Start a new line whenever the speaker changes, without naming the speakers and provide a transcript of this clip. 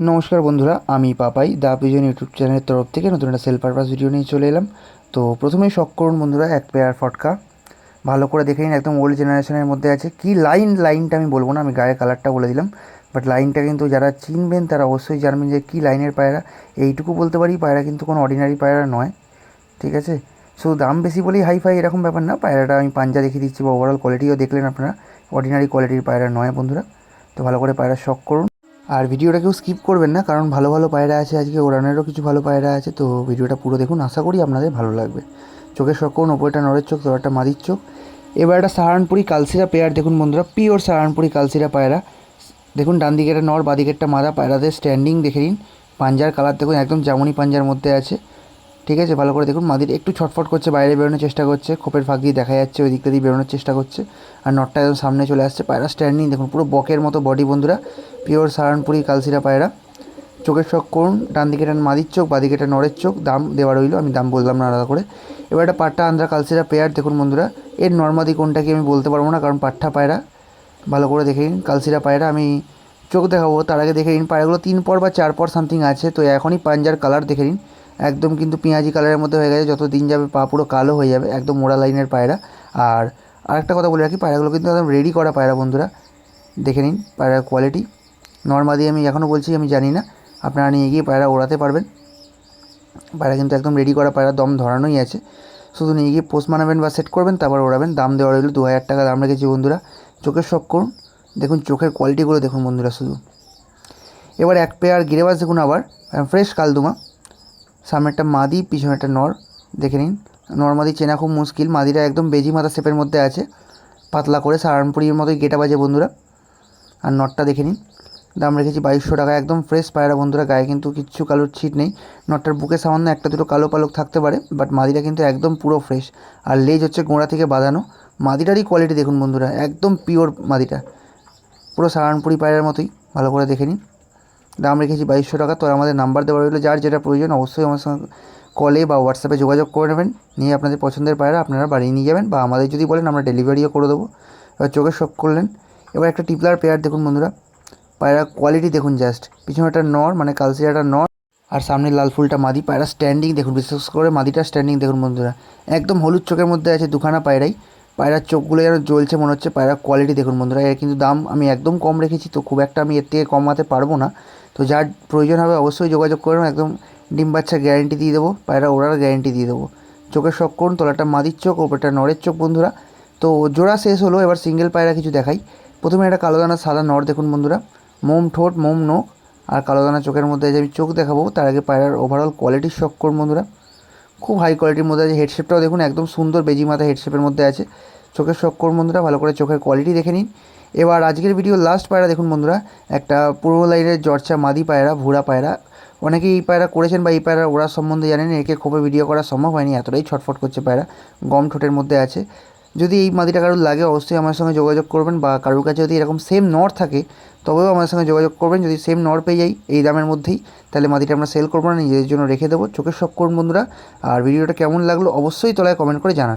নমস্কার বন্ধুরা, আমি পাপাই, দা পিজন ইউটিউব চ্যানেলের তরফ থেকে নতুন একটা সেল পারপাস ভিডিও নিয়ে চলে এলাম। তো প্রথমেই শখ করুন বন্ধুরা, এক পেয়ার ফটকা। ভালো করে দেখে নিন, একদম ওল্ড জেনারেশনের মধ্যে আছে। কি লাইন লাইনটা আমি বলব না, আমি গায়ের কালারটা বলে দিলাম। বাট লাইনটা কিন্তু যারা চিনবেন, তারা অবশ্যই জানবেন যে কী লাইনের পায়রা। এইটুকু বলতে পারি, পায়রা কিন্তু কোনো অর্ডিনারি পায়রা নয়। ঠিক আছে? শুধু দাম বেশি বলেই হাই ফাই এরকম ব্যাপার না। পায়রাটা আমি পাঞ্জা দেখিয়ে দিচ্ছি বা ওভারঅল কোয়ালিটিও দেখলেন আপনারা। অর্ডিনারি কোয়ালিটির পায়রা নয় বন্ধুরা। তো ভালো করে পায়রা শখ করুন। আর ভিডিওটাকেও স্কিপ করবেন না, কারণ ভালো ভালো পায়রা আছে আজকে, ওরানেরও কিছু ভালো পায়রা আছে, তো ভিডিওটা পুরো দেখুন, আশা করি আপনাদের ভালো লাগবে। চোখের করুন ওপরটা নরের চোখ তোরাটা মাদির চোখ। এবার একটা সাহারানপুরি কালসিরা পেয়ার, দেখুন বন্ধুরা পিওর সাহারানপুরি কালসিরা পায়রা। দেখুন, ডান দিকেরটা নর বাদিকেরটা মাদা, পায়রাদের স্ট্যান্ডিং দেখে নিন। পাঞ্জার কালার দেখুন, একদম জামুনি পাঞ্জার মধ্যে আছে। ঠিক আছে, ভালো করে দেখুন। মাদির একটু ছটফট করছে, বাইরে বেরোনোর চেষ্টা করছে। খোপের ফাঁক দিয়ে দেখা যাচ্ছে, ওই দিকটা দিয়ে বেরোনোর চেষ্টা করছে। আর নটটা একদম সামনে চলে আসছে, পায়রা স্ট্যান্ডিং দেখুন, পুরো বকের মতো বডি বন্ধুরা। পিওর সাহারানপুরি কালসিরা পায়রা। চোখের শখ করুন, ডান দিকে টান মাদির চোখ বাদিকে টান নরের চোখ। দাম দেওয়া রইল, আমি দাম বললাম না আলাদা করে। এবার একটা পাট্টা আন্দ্রা কালসিরা পেয়ার দেখুন বন্ধুরা। এর নর্মাদি কোনটা কি আমি বলতে পারব না, কারণ পাট্টা পায়রা। ভালো করে দেখে নিন, কালসিরা পায়রা, আমি চোখ দেখাবো। তার আগে দেখে নিন, পায়রাগুলো তিন পর বা চার পর সামথিং আছে, তো এখনই পাঞ্জার কালার দেখে নিন। একদম কিন্তু পেঁয়াজি কালারের মধ্যে হয়ে গেছে, যত দিন যাবে পা পুরো কালো হয়ে যাবে, একদম মোড়া লাইনের পায়রা। আর আরেকটা কথা বলে রাখি, পায়রাগুলো কিন্তু একদম রেডি করা পায়রা বন্ধুরা। দেখে নিন পায়রার কোয়ালিটি নর্মাদি আমি এখনও বলছি, আমি জানি না। আপনারা নিয়ে গিয়ে পায়রা ওড়াতে পারবেন। পায়রা কিন্তু একদম রেডি করা পায়রা, দম ধরানোই আছে। শুধু নিয়ে গিয়ে পোস্ট মানাবেন বা সেট করবেন, তারপর ওড়াবেন। দাম দেওয়া রইল দু হাজার টাকা, দাম রেখেছি বন্ধুরা। চোখের শখ করুন। দেখুন, চোখের কোয়ালিটিগুলো দেখুন বন্ধুরা শুধু। এবার এক পেয়ার গিরেবাস দেখুন আবার। ফ্রেশ কালদুমা। সামনেরটা মাদি, পিছনে একটা নর। দেখে নিন নর্মাদি চেনা খুব মুশকিল। মাদিটা একদম বেজি মাথা শেপের মধ্যে আছে। পাতলা করে সারানপুরির মতোই গেটা বাজে বন্ধুরা। আর নটটা দেখে নিন, দাম রেখেছি বাইশশো টাকা একদম ফ্রেশ পায়রা বন্ধুরা, গায়ে কিন্তু কিচ্ছু কালোর ছিট নেই। নটটার বুকে সামান্য একটা দুটো কালো পালক থাকতে পারে বাট মাদিটা কিন্তু একদম পুরো ফ্রেশ আর লেজ হচ্ছে গোড়া থেকে বাঁধানো। মাদিটারই কোয়ালিটি দেখুন বন্ধুরা, একদম পিওর মাদিটা। পুরো সারানপুরি পায়রার মতোই, ভালো করে দেখে নিন। দাম রেখেছি বাইশশো টাকা। তো আমাদের নাম্বার দেওয়া রইল, যার যেটা প্রয়োজন অবশ্যই আমার সঙ্গে কলে বা হোয়াটসঅ্যাপে যোগাযোগ করে নেবেন। নিয়ে আপনাদের পছন্দের পায়রা আপনারা বাড়িয়ে নিয়ে যাবেন বা আমাদের যদি বলেন আমরা ডেলিভারিও করে দেবো। এবার চোখে শখ করলেন। এবার একটা টিপলার পেয়ার দেখুন বন্ধুরা। পায়রার কোয়ালিটি দেখুন জাস্ট পিছনে একটা নর মানে কালসিয়াটা নর। আর সামনে লাল ফুলটা মাদি। পায়রা স্ট্যান্ডিং দেখুন, বিশেষ করে মাদিটা স্ট্যান্ডিং দেখুন বন্ধুরা। একদম হলুদ চোখের মধ্যে আছে দুখানা পায়রাই। পায়রার চোখগুলো যেন জ্বলছে, মনে হচ্ছে পায়রার কোয়ালিটি দেখুন বন্ধুরা। এর কিন্তু দাম আমি একদম কম রেখেছি, তো খুব একটা আমি এর থেকে কমাতে পারব না। তো যার প্রয়োজন হবে অবশ্যই যোগাযোগ করুন, একদম ডিম বাচ্চা গ্যারেন্টি দিয়ে দেবো, পায়রা ওড়ার গ্যারেন্টি দিয়ে দেবো। চোখের শখ করুন, তোলাটা মাদির চোখ, ওপরটা নরের চোখ বন্ধুরা। তো জোড়া শেষ হলো, এবার সিঙ্গেল পায়রা কিছু দেখাই। প্রথমে একটা কালো দানা, সাদা নর দেখুন বন্ধুরা। মোম ঠোঁট, মোম নোখ। আর কালো দানা চোখের মধ্যে যে আমি চোখ দেখাবো, তার আগে পায়রার ওভারঅল কোয়ালিটির শখ করুন বন্ধুরা। খুব হাই কোয়ালিটির মধ্যে আছে। হেডশেপটাও দেখুন, একদম সুন্দর বেজি মাথা হেডশেপের মধ্যে আছে। চোখের করুন বন্ধুরা, ভালো করে চোখের কোয়ালিটি দেখে নিন। এবার আজকের ভিডিও লাস্ট পায়রা দেখুন বন্ধুরা, একটা পূর্ব লাইনের জর্চা মাদি পায়রা, ভুরা পায়রা। অনেকেই এই পায়রা করেছেন বা এই পায়রা ওড়ার সম্বন্ধে জানেন, একে খোপে ভিডিও করা সম্ভব হয়নি, এতটাই ছটফট করছে পায়রা, গম ঠোঁটের মধ্যে আছে। যদি এই মাদিটা কারোর লাগে, অবশ্যই আমার সঙ্গে যোগাযোগ করবেন বা কারোর কাছে যদি এরকম সেম নর থাকে, তবেও আমার সঙ্গে যোগাযোগ করবেন। যদি সেম নর পেয়ে যাই এই দামের মধ্যেই, তাহলে মাদিটা আমরা সেল করব না নিজেদের জন্য রেখে দেবো। চোখের সব করুন বন্ধুরা, আর ভিডিওটা কেমন লাগল অবশ্যই তলায় কমেন্ট করে জানান।